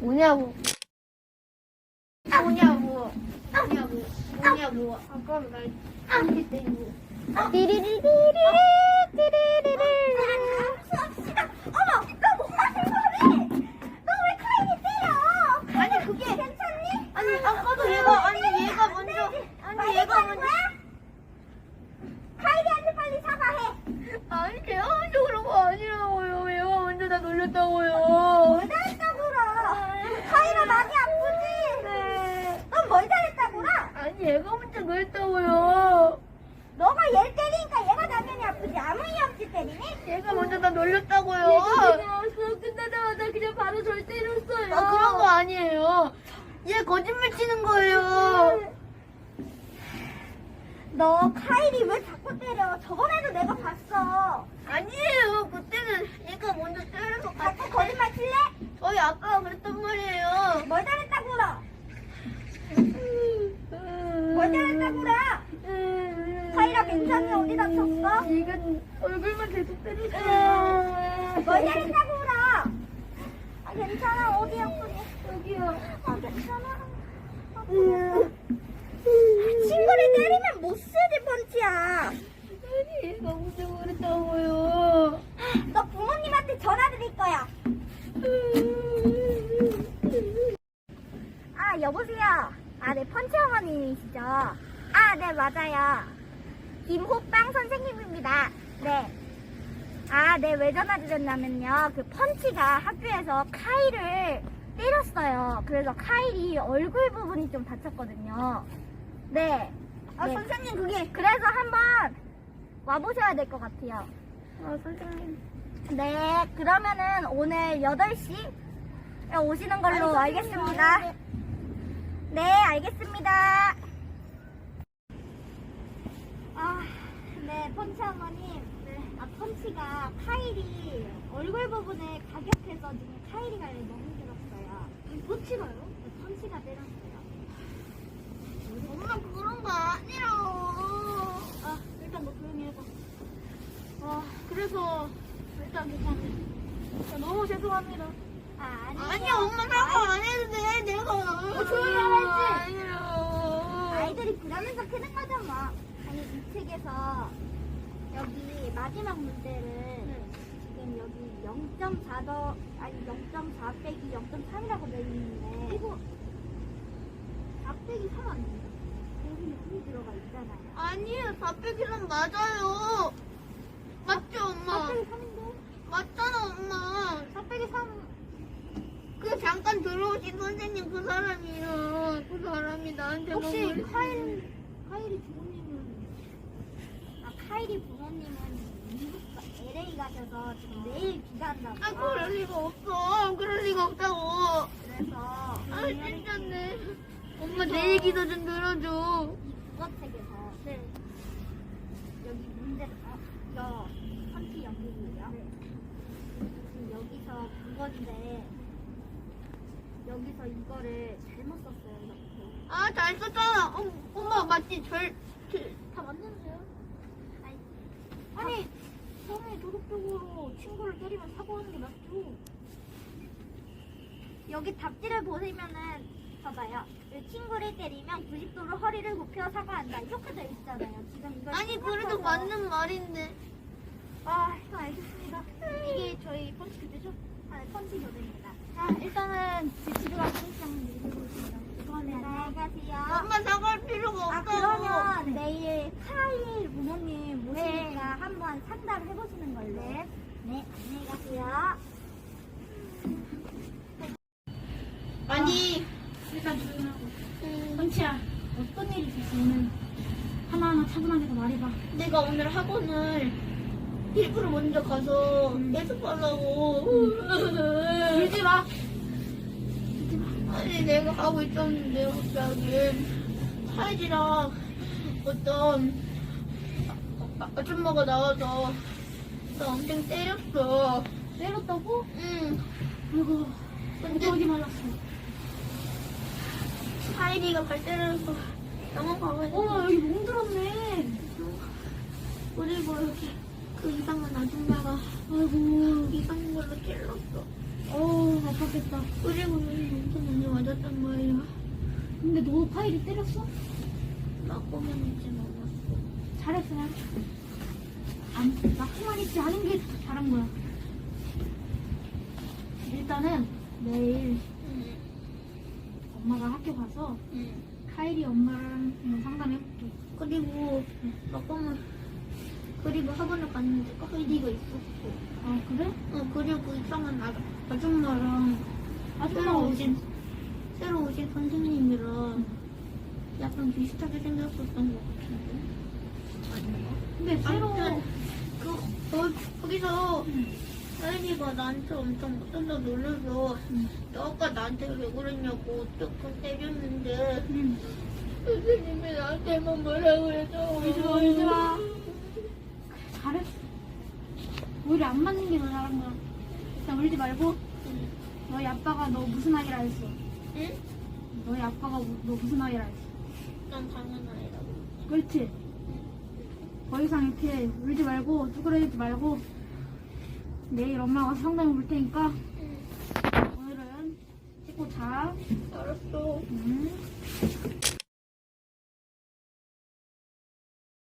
뭐냐고. 뭐냐고. 뭐냐고. 뭐냐고. 아까 때리고. 띠리리리리 띠리리리. 수업시다. 어머, 너 뭐 하는 거니? 너 왜 카이리 때려? 아니, 그게- 괜찮니? 아니 아까도 얘가 아니 얘가 먼저 아니 얘가 먼저 카이리한테 빨리 사과해. 아니 제가 먼저 그런 거 아니라고요. 얘가 먼저 나 놀렸다고요. 뭘 잘했다고 그러? 카이라 많이 아프지? 네. 넌 뭘 잘했다고 그러? 아니 얘가 먼저 놀렸다고요. 너가 얘를 때리니까 얘가 당연히 아프지. 아무 이유 없이 때리니? 얘가 먼저 나 놀렸다고요. 그냥 수업 끝나자마자 그냥 바로 절 때렸어요. 아 그런 거 아니에요. 얘 거짓말 치는 거예요. 너 카이리 왜 자꾸 때려? 저번에도 내가 봤어. 아니에요. 그때는 얘가 먼저 때려서 자꾸 같이 거짓말 칠래? 저희 아빠가 그랬단 말이에요. 뭘 잘했다고 그러? 뭘 잘했다고 그러? 괜찮니? 어디 다쳤어? 얘가 얼굴만 계속 때렸어요. 뭘 잘했다고 그러? 아, 괜찮아. 어디 아프니? 여기요. 아, 괜찮아. 친구를 때리면 못 쓰지, 얘가 먼저 그랬다고요. 너 부모님한테 전화 드릴 거야. 아, 여보세요. 아, 네, 펀치 어머님이시죠? 아, 네, 맞아요. 김호빵 선생님입니다. 네. 아, 네, 왜 전화 드렸냐면요. 그 펀치가 학교에서 카이를 때렸어요. 그래서 카일이 얼굴 부분이 좀 다쳤거든요. 네. 아 네. 선생님 그게 그래서 한번 와보셔야 될 것 같아요. 아 선생님 네, 그러면은 오늘 8시에 오시는 걸로 아니, 알겠습니다. 네, 알겠습니다. 아, 네, 펀치 어머님. 네, 아, 펀치가 카일이 얼굴 부분에 가격해서 지금 카일이가 너무 힘들었어요. 펀치가요? 네, 펀치가 때렸어요. 엄마 그런 거 아니라고. 아, 일단 너 조용히 해봐. 아 그래서 일단 괜찮아요. 아, 너무 죄송합니다. 아, 아니. 아니야 엄마 사과 안 해도 돼. 내가 어, 조용히 하라 아니라고. 아이들이 그러면서 크는 거죠 뭐. 아니 이 책에서 여기 마지막 문제를 지금 여기 0.4더 아니 0.4 빼기 0.3이라고 되어 있는데 이거 4 빼기 3 아니에요? 여기 0이 들어가 있잖아요. 아니에요. 400이랑 맞아요. 맞죠 엄마? 4 빼기 3인데 맞잖아 엄마. 4 빼기 3 그 잠깐 들어오신 선생님 그 사람이요. 그 사람이 나한테 혹시 막 그랬- 카일 카일이 아 부모님은 미국 가- LA 가셔서 지금 내일 귀가한다고. 아 그럴 리가 없어. 그럴 리가 없다고. 그래서 아 진짜네. 엄마 내 얘기도 좀 들어줘. 국어책에서 네. 여기 문제 어, 이거 선티 연극이에요. 지금 여기서 그건데 여기서 이거를 잘못 썼어요. 이렇게. 아 잘 썼잖아. 어, 엄마 맞지? 절, 절- 다 맞는데요? 아니, 처음에 도덕적으로 친구를 때리면 사고하는 게 맞죠? 여기 답지를 보시면은 봐봐요. 이 친구를 때리면 90도로 허리를 굽혀 사과한다. 이렇게 되어 있잖아요. 지금 이걸 아니 그래도. 맞는 말인데. 아, 이거 알겠습니다. 이게 저희 펀치 교대죠? 아, 네, 펀치 교대입니다. 자, 일단은 제 집에 가서 펀치 한번 읽어보겠습니다. 네, 안녕히 가세요. 엄마 사과할 필요가 아, 없다고. 그러면 내일 카일 부모님 모시니까 한번 상담 해 보시는 걸로. 네. 안녕히 가세요. 아니 일단 조용하고. 음, 펀치야, 어떤 일이 있었어 오늘? 하나하나 차분하게 더 말해봐. 내가 오늘 학원을 일부러 먼저 가서 연습하려고. 울지 마. 아니 내가 하고 있었는데 갑자기 사이즈랑 어떤 아- 아줌마가 나와서 나 엄청 때렸어. 때렸다고? 응. 아이고, 근데 어디 말랐어? 사이리가 발 때려서 너무 가가지고 어머 여기 멍들었네. 그리고 이렇게 그 이상한 아줌마가 아이고, 이상한 걸로 찔렀어. 어우 아팠겠다. 그리고 눈이 엄청 많이 맞았단 말이야. 근데 너 파일이 때렸어? 맞고만 있지 않았어. 잘했어, 잘했어. 안, 낳고만 있지 않은 게 잘한 거야. 일단은 내일 응. 엄마가 학교 가서 응. 카일이 엄마랑 상담해볼게. 그리고 맞고만 그리고 학원을 갔는데 카이디가 있었고. 아, 그래? 어 그리고 이상한 아, 아줌마랑 아줌마 새로? 오신 새로 오신 선생님이랑 약간 비슷하게 생겼었던 것 같은데. 아닌가? 근데 새로 아무튼 그 거, 거기서 응. 혜린이가 나한테 엄청 못한다 놀려서 응. 너 아까 나한테 왜 그랬냐고 조금 때렸는데 응. 선생님이 나한테만 뭐라 그래서 울지 마, 울지 마. 잘했어. 오히려 안 맞는 게 더 잘한 거야. 일단 울지 말고 응? 너희 아빠가 너 무슨 아이라 했어? 응? 너희 아빠가 우- 너 무슨 아이라 했어? 난 당연 아니라고 그렇지? 더 이상 이렇게 울지 말고 쭈그러지지 말고 내일 엄마가 상담해 볼 테니까 응 오늘은 씻고 자. 알았어 음.